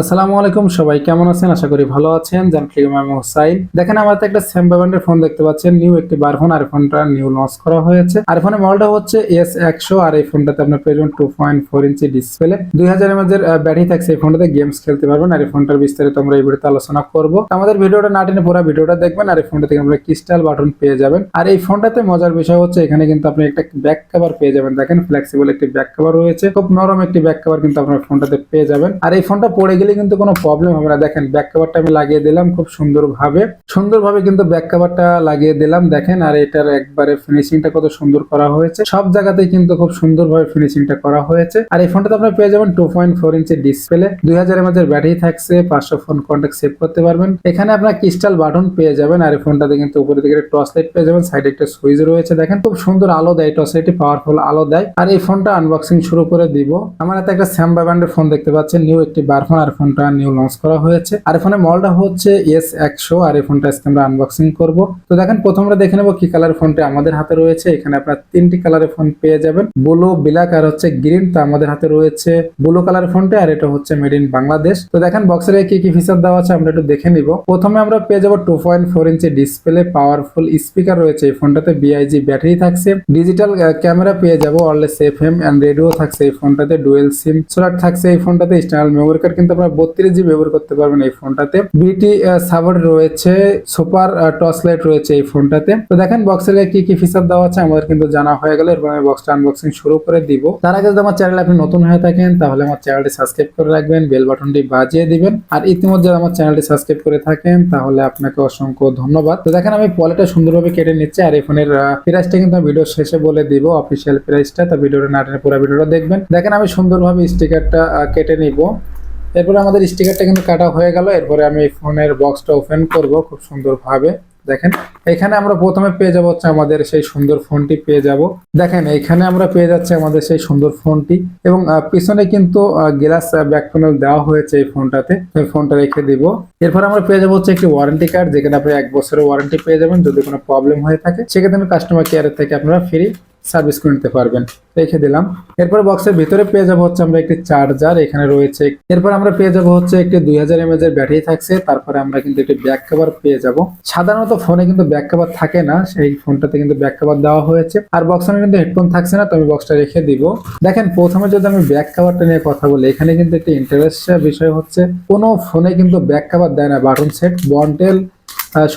আসসালামু আলাইকুম, সবাই কেমন আছেন? আশা করি ভালো আছেন। হোসাইন। দেখেন, আমার তো একটা স্যাম্পা ব্র্যান্ডের ফোন দেখতে পাচ্ছেন। নিউ একটি বার ফোন আর ফোনটা নিউ লঞ্চ করা হয়েছে। আর ফোনের মডেলটা হচ্ছে এস একশো, আর এই ফোনটাতে আপনার পেয়ে two point four inch display দুই হাজার এমএজের ব্যাটারি থাকছে এই ফোনটাতে গেমস খেলতে পারবেন। আর এই ফোনটার বিস্তারিত আমরা এই ভিডিওতে আলোচনা করব। আমাদের ভিডিওটা না টেনে পুরো ভিডিওটা দেখবেন, আর এই ফোনটা থেকে আমরা ক্রিস্টাল বাটন পেয়ে যাবেন। আর এই ফোনটাতে মজার বিষয় হচ্ছে, এখানে কিন্তু আপনি একটা ব্যাক কভার পেয়ে যাবেন। দেখেন ফ্লেক্সিবল একটি ব্যাক কভার রয়েছে। খুব নরম একটি ব্যাক কভার কিন্তু আপনার ফোনটাতে পেয়ে যাবেন। আর এই ফোনটা পড়ে গেলে কিন্তু কোনো প্রবলেম হবে না। দেখেন ব্যাক কভারটা আমি লাগিয়ে দিলাম খুব সুন্দরভাবে। সুন্দরভাবে কিন্তু ব্যাক কভারটা লাগিয়ে দিলাম, দেখেন, আর এটার একবারে ফিনিশিংটা কত সুন্দর করা হয়েছে। সব জায়গাতেই কিন্তু খুব সুন্দরভাবে ফিনিশিংটা করা হয়েছে। আর এই ফোনটাতে আপনার পেয়ে যাবেন two point four inch display দুই হাজার এমএজের ব্যাটারি থাকছে, পাঁচশো ফোন কন্ট্যাক্ট সেভ করতে পারবেন। এখানে আপনার ক্রিস্টাল বাটন পেয়ে যাবেন, আর এই ফোনটাতে কিন্তু উপরে দিকে টর্চ লাইট পেয়ে যাবেন সাইডে একটা সুইচ রয়েছে, দেখেন, খুব সুন্দর আলো দেয় টর্চ লাইটটি পাওয়ারফুল আলো দেয়। আর এই ফোনটা আনবক্সিং শুরু করে দিব। আমার হাতে একটা স্যাম্বা ব্র্যান্ডের ফোন দেখতে পাচ্ছেন নিউ একটি বার ফোন ফোনটা নিউ লঞ্চ করা হয়েছে। আর ফোনের মডেলটা হচ্ছে এস একশো আর এই ফোনটা আজকে আমরা আনবক্সিং করব। তো দেখেন, প্রথম আমরা দেখে নেব কি কালার ফোনটা আমাদের হাতে রয়েছে। এখানে আপনার তিনটি কালারের ফোন পেয়ে যাবেন। ব্লু ব্ল্যাক আর হচ্ছে গ্রিন তো আমাদের হাতে রয়েছে ব্লু কালার ফোনটা আর এটা হচ্ছে মেড ইন বাংলাদেশ। তো দেখেন বক্সের কি কি ফিচার দেওয়া আছে আমরা একটু দেখে নিব। প্রথমে আমরা পেয়ে যাব two point four inch display powerful speaker রয়েছে এই ফোনটাতে বিআইজি ব্যাটারি থাকছে। ডিজিটাল ক্যামেরা পেয়ে যাব। অনলেস এফ এম অ্যান্ড রেডিও থাকছে এই ফোনটাতে ডুয়েল সিম সোলার থাকছে এই ফোনটাতে এক্সটার্নাল মেমোরি কার্ড কিন্তু আপনারা বত্রিশ জিবি ব্যবহার করতে পারবেন এই ফোনটাতে। বিটি সাপোর্ট রয়েছে, সুপার টর্চ লাইট রয়েছে এই ফোনটাতে। তো দেখেন বক্সের কি কি ফিচার দেওয়া আছে, আমাদের কিন্তু জানা হয়ে গেল। এরপর আমি বক্সটা আনবক্সিং শুরু করে দিব। তার আগে যদি আমার চ্যানেল আপনি নতুন হয়ে থাকেন, তাহলে আমার চ্যানেলটি সাবস্ক্রাইব করে রাখবেন বেল বাটনটি বাজিয়ে দিবেন। আর ইতিমধ্যে আমার চ্যানেলটি সাবস্ক্রাইব করে থাকেন, তাহলে আপনাকে অসংখ্য ধন্যবাদ। তো দেখেন আমি পলেটা সুন্দরভাবে কেটে নিচ্ছি, আর এই ফোনের প্রাইসটা কিন্তু ভিডিও শেষে বলে দিব অফিসিয়াল প্রাইসটা তো ভিডিওটা না পুরো ভিডিওটা দেখবেন। দেখেন আমি সুন্দরভাবে স্টিকারটা কেটে নিব। এরপরে আমাদের স্টিকারটা কিন্তু কাটা হয়ে গেল। এরপরে আমি ফোনের বক্সটা ওপেন করব খুব সুন্দরভাবে। দেখেন, এখানে আমরা প্রথমে পেয়ে যাব হচ্ছে আমাদের সেই সুন্দর ফোনটি পেয়ে যাব। দেখেন, এখানে আমরা পেয়ে যাচ্ছি আমাদের সেই সুন্দর ফোনটি এবং পিছনে কিন্তু গ্লাস ব্যাক প্যানেল দেওয়া হয়েছে এই ফোনটাতে ফোনটা রেখে দিব। এরপর আমরা পেয়ে যাব হচ্ছে একটি ওয়ারেন্টি কার্ড যেখানে আপনি এক বছরের ওয়ারেন্টি পেয়ে যাবেন যদি কোনো প্রবলেম হয়ে থাকে। সেক্ষেত্রে কাস্টমার কেয়ারের থেকে আপনারা ফ্রি সার্ভিস করে নিতে পারবেন। রেখে দিলাম। এরপর বক্সের ভিতরে পেয়ে যাব হচ্ছে আমরা একটি চার্জার এখানে রয়েছে। এরপর আমরা পেয়ে যাব হচ্ছে একটি দুই হাজার এমএজ এর ব্যাটারি থাকছে। তারপরে আমরা কিন্তু একটি ব্যাক কভার পেয়ে যাব। সাধারণত ফোনে কিন্তু ব্যাক কভার থাকে না। সেই ফোনটাতে কিন্তু ব্যাক কভার দেওয়া হয়েছে। আর বক্সে কিন্তু হেডফোন থাকছে না, তো আমি বক্সটা রেখে দিব। দেখেন, প্রথমে যদি আমি ব্যাক কভারটা নিয়ে কথা বলি, এখানে কিন্তু একটি ইন্টারেস্ট বিষয় হচ্ছে, কোনো ফোনে কিন্তু ব্যাক কভার দেয় না। বাটন সেট বন্টেল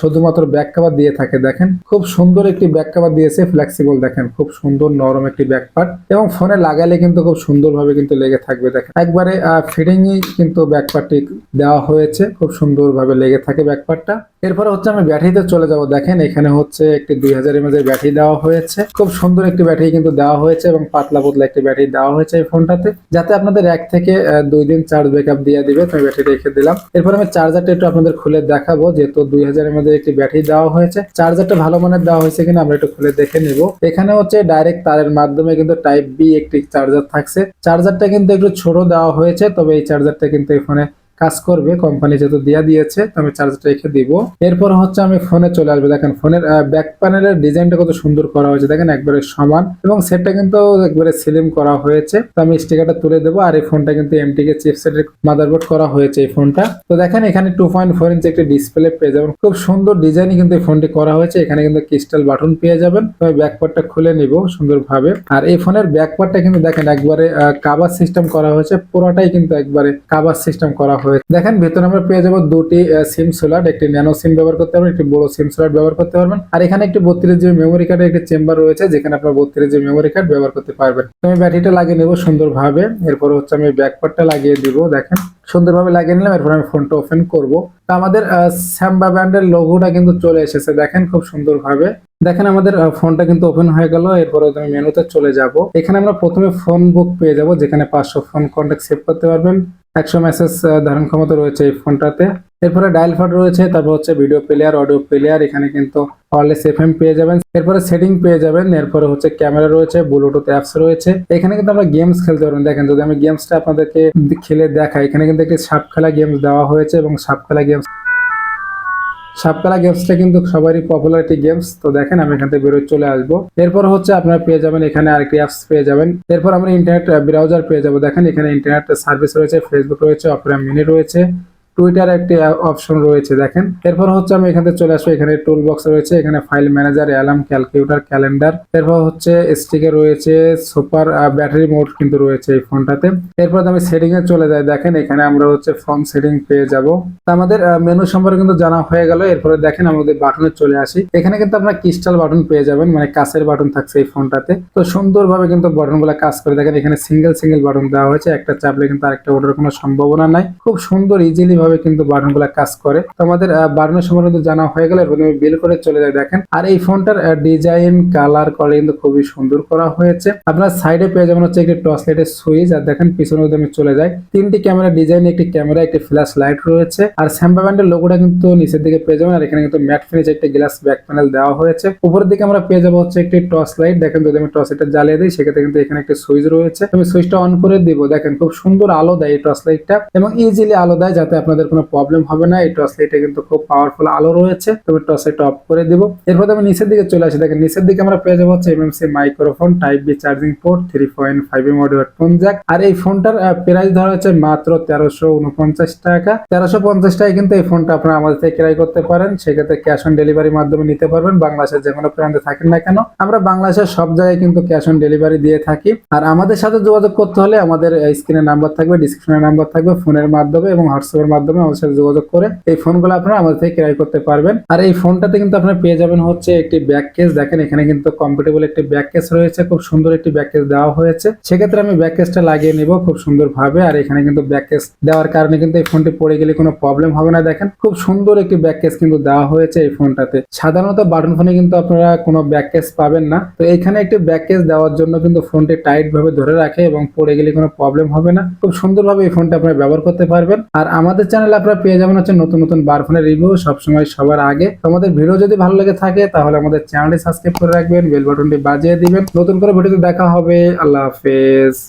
শুধুমাত্র ব্যাক কভার দিয়ে থাকে, দেখেন। খুব সুন্দর একটি ব্যাক কভার দিয়েছে ফ্লেক্সিবল দেখেন। খুব সুন্দর নরম একটি ব্যাক পার্ট এবং ফোনে লাগালে কিন্তু খুব সুন্দরভাবে কিন্তু লেগে থাকবে, দেখেন। একবারে ফিটিংই কিন্তু ব্যাক পার্টটি দেওয়া হয়েছে, খুব সুন্দরভাবে লেগে থাকে ব্যাক পার্টটা এরপরে হচ্ছে আমি ব্যাটারিতে চলে যাব, দেখেন। এখানে হচ্ছে একটি দুই হাজার এমএজ এর ব্যাটারি দেওয়া হয়েছে। খুব সুন্দর একটি ব্যাটারি কিন্তু দেওয়া হয়েছে এবং পাতলা পাতলা একটি ব্যাটারি দেওয়া হয়েছে এই ফোনটাতে যাতে আপনাদের এক থেকে দুই দিন চার্জ ব্যাকআপ দিয়ে দিবে, তো ব্যাটারি রেখে দিলাম। এরপর আমি চার্জারটা একটু আপনাদের খুলে দেখাবো, যেহেতু দুই হাজার এমএজ মধ্যে একটি ব্যাটারি দেওয়া হয়েছে। চার্জারটা ভালো মানের দেওয়া হয়েছে কিনা আমরা একটু খুলে দেখে নিব। এখানে হচ্ছে ডাইরেক্ট তারের মাধ্যমে কিন্তু টাইপ বি একটি চার্জার থাকছে। চার্জারটা কিন্তু একটু ছোট দেওয়া হয়েছে, তবে এই চার্জারটা কিন্তু এখানে কাজ করবে কোম্পানি যেহেতু দিয়া দিয়েছে, তো আমি চার্জারটা রেখে দিব। এরপর হচ্ছে আমি ফোনে চলে আসবে। দেখেন ফোনের ব্যাক প্যানেলের ডিজাইনটা কত সুন্দর করা হয়েছে। দেখেন, একবারে সমান। এবং সেটটা কিন্তু একবারে স্লিম করা হয়েছে। তো আমি স্টিকারটা তুলে দেবো। আর এই ফোনটা কিন্তু এমটিকে চিপসেটের মাদারবোর্ড করা হয়েছে এই ফোনটা তো দেখেন, এখানে টু পয়েন্ট ফোর ইঞ্চি একটি ডিসপ্লে পেয়ে যাবেন। খুব সুন্দর ডিজাইনই কিন্তু এই ফোনটি করা হয়েছে। এখানে কিন্তু ক্রিস্টাল বাটন পেয়ে যাবেন। আমি ব্যাক পার্টটা খুলে নিব সুন্দরভাবে। আর এই ফোনের ব্যাক পার্টটা কিন্তু দেখেন, একবারে কাভার সিস্টেম করা হয়েছে। পুরোটাই কিন্তু একবারে কাভার সিস্টেম করা হয়েছে দেখেন, ভেতরে আমরা পেয়ে যাব দুটি সিম সোলার একটি ন্যানো সিম ব্যবহার করতে পারবেন, একটি বড় সিম সোলার ব্যবহার করতে পারবেন। আর এখানে একটি বত্রিশ জিবি মেমোরি কার্ডের একটি চেম্বার রয়েছে, যেখানে আপনার বত্রিশ জিবি মেমোরি কার্ড ব্যবহার করতে পারবেন। আমি ব্যাটারিটা লাগিয়ে নেব সুন্দরভাবে। এরপর হচ্ছে আমি ব্যাক পার্টটা লাগিয়ে দিব, দেখেন। সুন্দরভাবে লাগিয়ে নিলাম, এরপর আমি ফোনটা ওপেন করব। তো আমাদের স্যাম্বা ব্র্যান্ডের লোগোটা কিন্তু চলে এসেছে, দেখেন খুব সুন্দরভাবে। দেখেন, আমাদের ফোনটা কিন্তু ওপেন হয়ে গেল, এরপরে আমি মেনুতে চলে যাব। এখানে আমরা প্রথমে ফোন বুক পেয়ে যাব, যেখানে পাঁচশো ফোন কন্ট্যাক্ট সেভ করতে পারবেন। একশো মেসেজ ধারণ ক্ষমতা রয়েছে এই ফোনটাতে। এরপরে ডায়াল ফাট রয়েছে, তারপর হচ্ছে ভিডিও প্লেয়ার অডিও প্লেয়ার এখানে কিন্তু ওয়ারলেস এফএম পেয়ে যাবেন। এরপরে সেটিং পেয়ে যাবেন, এরপরে হচ্ছে ক্যামেরা রয়েছে ব্লুটুথ অ্যাপস রয়েছে। এখানে কিন্তু আমরা গেমস খেলতে পারবেন দেখেন, যদি আমি গেমসটা আপনাদেরকে খেলে দেখাই, এখানে কিন্তু একটি সাপ খেলা গেমস দেওয়া হয়েছে এবং সাপ খেলা গেমস সাপকালা গেমসটা কিন্তু সবারই পপুলার একটি গেমস তো দেখেন আমি এখান থেকে বেরোয় চলে আসব। এরপর হচ্ছে আপনারা পেয়ে যাবেন, এখানে আরেকটি অ্যাপস পেয়ে যাবেন। এরপর আমরা ইন্টারনেট ব্রাউজার পেয়ে যাব। দেখেন এখানে ইন্টারনেট সার্ভিস রয়েছে ফেসবুক রয়েছে অপরা মিনি রয়েছে। টুইটার একটি অপশন রয়েছে, দেখেন। এরপর হচ্ছে আমি এখানে চলে আসব, এখানে টুল বক্স রয়েছে, এখানে file manager alarm calculator calendar এরপর হচ্ছে স্টিকে রয়েছে সুপার ব্যাটারি মোড কিন্তু রয়েছে এই ফোনটাতে। এরপর আমি সেটিং এ চলে যাই, দেখেন, এখানে আমরা হচ্ছে ফোন সেটিং পেয়ে যাব। আমাদের মেনু সম্পর্কে কিন্তু জানা হয়ে গেল, এরপরে দেখেন আমাদের বাটনে চলে আসি। এখানে কিন্তু আপনার ক্রিস্টাল বাটন পেয়ে যাবেন মানে কাছের বাটন থাকছে এই ফোনটাতে। তো সুন্দরভাবে কিন্তু বাটনগুলো কাজ করে, দেখেন, এখানে সিঙ্গেল সিঙ্গেল বাটন দেওয়া হয়েছে, একটা চাপলে কিন্তু আরেকটা ওঠার কোনো সম্ভাবনা নাই। খুব সুন্দর ইজিলি ভাবে কিন্তু বাটনগুলা কাজ করে। তো আমাদের বাটনের কিন্তু জানা হয়ে গেলে এরপর বিল করে চলে যাই দেখেন। আর এই ফোনটার ডিজাইন কালার করে কিন্তু খুবই সুন্দর করা হয়েছে। আপনার সাইডে পেয়ে যাবেন হচ্ছে একটি টর্চ লাইটের সুইচ আর দেখেন পিছনে যদি আমি চলে যাই। তিনটি ক্যামেরা ডিজাইন একটি ক্যামেরা একটি ফ্ল্যাশ লাইট রয়েছে। আর স্যাম্পা ব্যান্ডের লোগোটা কিন্তু নিচের দিকে পেয়ে যাবেন, আর এখানে কিন্তু ম্যাট ফিনিশ একটি গ্লাস ব্যাক প্যানেল দেওয়া হয়েছে। উপরের দিকে আমরা পেয়ে যাব হচ্ছে একটি টর্চ লাইট দেখেন, যদি আমি টর্চ লাইটটা জ্বালিয়ে দিই, সেক্ষেত্রে কিন্তু এখানে একটি সুইচ রয়েছে। আমি সুইচটা অন করে দিব, দেখেন, খুব সুন্দর আলো দেয় এই টর্চ লাইটটা এবং ইজিলি আলো দেয়, যাতে আপনাদের কোনো প্রবলেম হবে না। এই টর্চ লাইটে কিন্তু খুব পাওয়ারফুল আলো রয়েছে। তুমি টর্চ লাইটটা অফ করে দিব। এরপর আমি নিচের দিকে চলে আসি। দেখেন, নিচের দিকে আমরা পেয়ে যাব হচ্ছে MMC microphone type B charging port three point five M headphone jack আর এই ফোনটার প্রাইস ধরা হচ্ছে মাত্র তেরোশো উনপঞ্চাশ টাকা। তেরোশো পঞ্চাশ টাকায় কিন্তু এই ফোনটা আপনারা আমাদের থেকে ক্রয় করতে পারেন। সেক্ষেত্রে ক্যাশ অন ডেলিভারির মাধ্যমে নিতে পারবেন। বাংলাদেশের যে কোনো প্রান্তে থাকেন না কেন। আমরা বাংলাদেশের সব জায়গায় কিন্তু ক্যাশ অন ডেলিভারি দিয়ে থাকি। আর আমাদের সাথে যোগাযোগ করতে হলে আমাদের স্ক্রিনে নাম্বার থাকবে ডিসক্রিপশনে নাম্বার থাকবে ফোনের মাধ্যমে এবং হোয়াটসঅ্যাপের মাধ্যমে আমাদের সাথে যোগাযোগ করে এই ফোনগুলো আপনারা আমাদের থেকে ক্রয় করতে পারবেন। আর এই ফোনটাতে কিন্তু আপনারা পেয়ে যাবেন হচ্ছে একটি ব্যাক কেস দেখেন এখানে কিন্তু কমফোর্টেবল একটি ব্যাক কেস রয়েছে। খুব সুন্দর একটি ব্যাক কেস দেওয়া হয়েছে। সেক্ষেত্রে আমি ব্যাক কেসটা লাগিয়ে নিব খুব সুন্দর ভাবে আর এখানে কিন্তু ব্যাক কেস দেওয়ার কারণে কিন্তু এই ফোনটি পড়ে গেলে কোনো প্রবলেম হবে না। দেখেন খুব সুন্দর একটি ব্যাক কেস কিন্তু দেওয়া হয়েছে এই ফোনটাতে। সাধারণত বাটন ফোনে কিন্তু আপনারা কোনো ব্যাক কেস পাবেন না। তো এখানে একটি ব্যাক কেস দেওয়ার জন্য কিন্তু ফোনটি টাইট ভাবে ধরে রাখে এবং পড়ে গেলে কোনো প্রবলেম হবে না। খুব সুন্দরভাবে এই ফোনটা আপনারা ব্যবহার করতে পারবেন। আর আমাদের চ্যানেলে আপনারা পেয়ে যাবেন হচ্ছে নতুন নতুন বার ফোনের রিভিউ সবসময় সবার আগে। তোমাদের ভিডিও যদি ভালো লেগে থাকে, তাহলে আমাদের চ্যানেলটি সাবস্ক্রাইব করে রাখবেন বেল বাটনটি বাজিয়ে দিবেন। নতুন করে ভিডিওতে দেখা হবে। আল্লাহ হাফেজ।